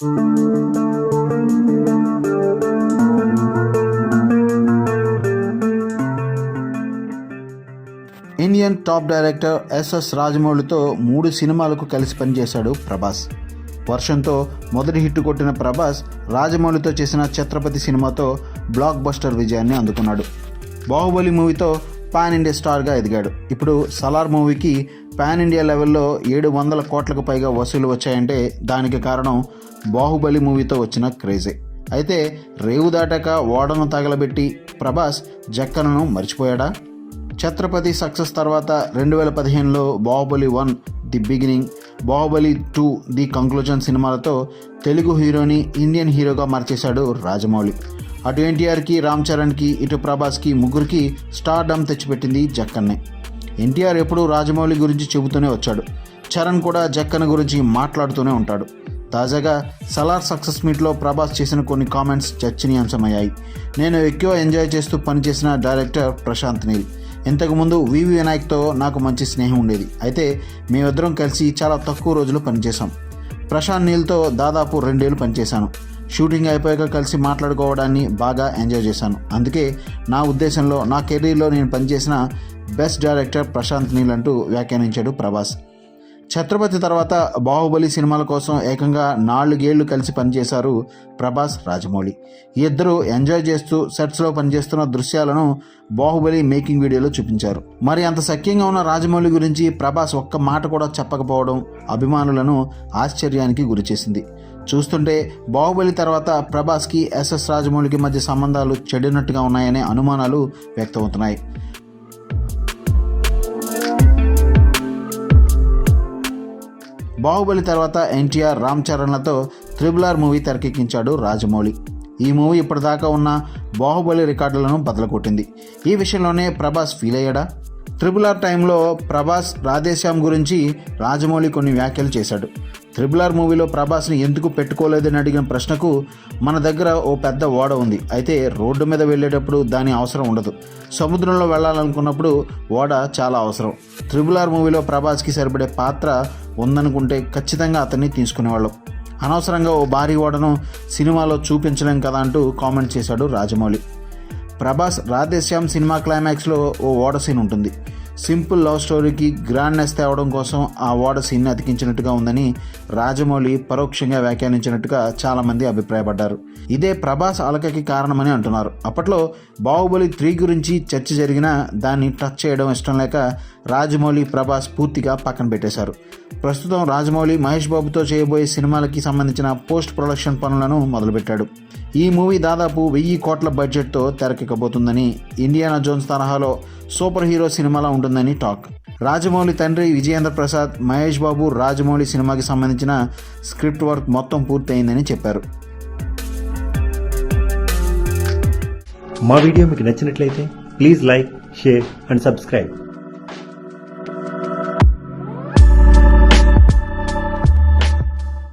Indian top director SS రాజమౌళితో మూడు సినిమాలకు కలిసి పనిచేశాడు ప్రభాస్. వర్షంతో మొదటి హిట్ కొట్టిన ప్రభాస్ రాజమౌళితో చేసిన ఛత్రపతి సినిమాతో బ్లాక్ బస్టర్ విజయాన్ని అందుకున్నాడు. బాహుబలి మూవీతో పాన్ ఇండియా స్టార్గా ఎదిగాడు. ఇప్పుడు సలార్ మూవీకి పాన్ ఇండియా లెవెల్లో ఏడు వందల కోట్లకు పైగా వసూలు వచ్చాయంటే దానికి కారణం బాహుబలి మూవీతో వచ్చిన క్రేజే. అయితే రేవు దాటాక ఓడను తగలబెట్టి ప్రభాస్ జక్కనను మర్చిపోయాడా? ఛత్రపతి సక్సెస్ తర్వాత రెండు వేల పదిహేనులో Baahubali one the beginning Baahubali two the conclusion సినిమాలతో తెలుగు హీరోని ఇండియన్ హీరోగా మార్చేశాడు రాజమౌళి. అటు ఎన్టీఆర్కి రామ్ చరణ్కి ఇటు ప్రభాస్కి ముగ్గురికి స్టార్ డమ్ తెచ్చిపెట్టింది జక్కన్నే. ఎన్టీఆర్ ఎప్పుడూ రాజమౌళి గురించి చెబుతూనే వచ్చాడు. చరణ్ కూడా జక్కన్ గురించి మాట్లాడుతూనే ఉంటాడు. తాజాగా సలార్ సక్సెస్ మీట్లో ప్రభాస్ చేసిన కొన్ని కామెంట్స్ చర్చనీయాంశమయ్యాయి. నేను ఎక్కువ ఎంజాయ్ చేస్తూ పనిచేసిన డైరెక్టర్ ప్రశాంత్ నీల్. ఇంతకుముందు వివి వినాయక్తో నాకు మంచి స్నేహం ఉండేది. అయితే మేమిద్దరం కలిసి చాలా తక్కువ రోజులు పనిచేశాం. ప్రశాంత్ నీల్తో దాదాపు రెండేళ్ళు పనిచేశాను. షూటింగ్ అయిపోయాక కలిసి మాట్లాడుకోవడాన్ని బాగా ఎంజాయ్ చేశాను. అందుకే నా ఉద్దేశంలో నా కెరీర్లో నేను పనిచేసిన బెస్ట్ డైరెక్టర్ ప్రశాంత్ నీల్ అంటూ వ్యాఖ్యానించాడు ప్రభాస్. ఛత్రపతి తర్వాత బాహుబలి సినిమాల కోసం ఏకంగా నాలుగేళ్ళు కలిసి పనిచేశారు ప్రభాస్ రాజమౌళి. ఇద్దరు ఎంజాయ్ చేస్తూ సెట్స్లో పనిచేస్తున్న దృశ్యాలను బాహుబలి మేకింగ్ వీడియోలో చూపించారు. మరి అంత సఖ్యంగా ఉన్న రాజమౌళి గురించి ప్రభాస్ ఒక్క మాట కూడా చెప్పకపోవడం అభిమానులను ఆశ్చర్యానికి గురిచేసింది. చూస్తుంటే బాహుబలి తర్వాత ప్రభాస్కి ఎస్ఎస్ రాజమౌళికి మధ్య సంబంధాలు చెడినట్టుగా ఉన్నాయనే అనుమానాలు వ్యక్తమవుతున్నాయి. బాహుబలి తర్వాత ఎన్టీఆర్ రామ్ చరణ్లతో త్రిబుల్ ఆర్ మూవీ తెరకెక్కించాడు రాజమౌళి. ఈ మూవీ ఇప్పటిదాకా ఉన్న బాహుబలి రికార్డులను బదలకొట్టింది ఈ విషయంలోనే ప్రభాస్ ఫీల్ అయ్యాడా? త్రిబుల్ ఆర్ టైంలో ప్రభాస్ రాధేశ్యామ్ గురించి రాజమౌళి కొన్ని వ్యాఖ్యలు చేశాడు. త్రిబుల్ ఆర్ మూవీలో ప్రభాస్ని ఎందుకు పెట్టుకోలేదని అడిగిన ప్రశ్నకు మన దగ్గర ఓ పెద్ద ఓడ ఉంది. అయితే రోడ్డు మీద వెళ్ళేటప్పుడు దాని అవసరం ఉండదు. సముద్రంలో వెళ్ళాలనుకున్నప్పుడు ఓడ చాలా అవసరం. త్రిబుల్ ఆర్ మూవీలో ప్రభాస్కి సరిపడే పాత్ర ఉందనుకుంటే ఖచ్చితంగా అతన్ని తీసుకునేవాళ్ళం. అనవసరంగా ఓ భారీ ఓడను సినిమాలో చూపించలేం కదా అంటూ కామెంట్ చేశాడు రాజమౌళి. ప్రభాస్ రాధేశ్యామ్ సినిమా క్లైమాక్స్లో ఓ ఓడ సీన్ ఉంటుంది. సింపుల్ లవ్ స్టోరీకి గ్రాండ్నెస్ తేవడం కోసం ఆ ఓడ సీన్ అతికించినట్టుగా ఉందని రాజమౌళి పరోక్షంగా వ్యాఖ్యానించినట్టుగా చాలామంది అభిప్రాయపడ్డారు. ఇదే ప్రభాస్ అలకకి కారణమని అంటున్నారు. అప్పట్లో బాహుబలి త్రీ గురించి చర్చ జరిగినా దాన్ని టచ్ చేయడం ఇష్టం లేక రాజమౌళి ప్రభాస్ పూర్తిగా పక్కన పెట్టేశారు. ప్రస్తుతం రాజమౌళి మహేష్ బాబుతో చేయబోయే సినిమాలకి సంబంధించిన పోస్ట్ ప్రొడక్షన్ పనులను మొదలుపెట్టాడు. ఈ మూవీ దాదాపు వెయ్యి కోట్ల బడ్జెట్తో తెరకెక్కబోతుందని ఇండియానా జోన్స్ తరహాలో సూపర్ హీరో సినిమాలా ఉంటుందని టాక్. రాజమౌళి తండ్రి విజయేంద్ర ప్రసాద్ మహేష్ బాబు రాజమౌళి సినిమాకి సంబంధించిన స్క్రిప్ట్ వర్క్ మొత్తం పూర్తయిందని చెప్పారు. మా వీడియో మీకు నచ్చినట్లయితే please like share and subscribe.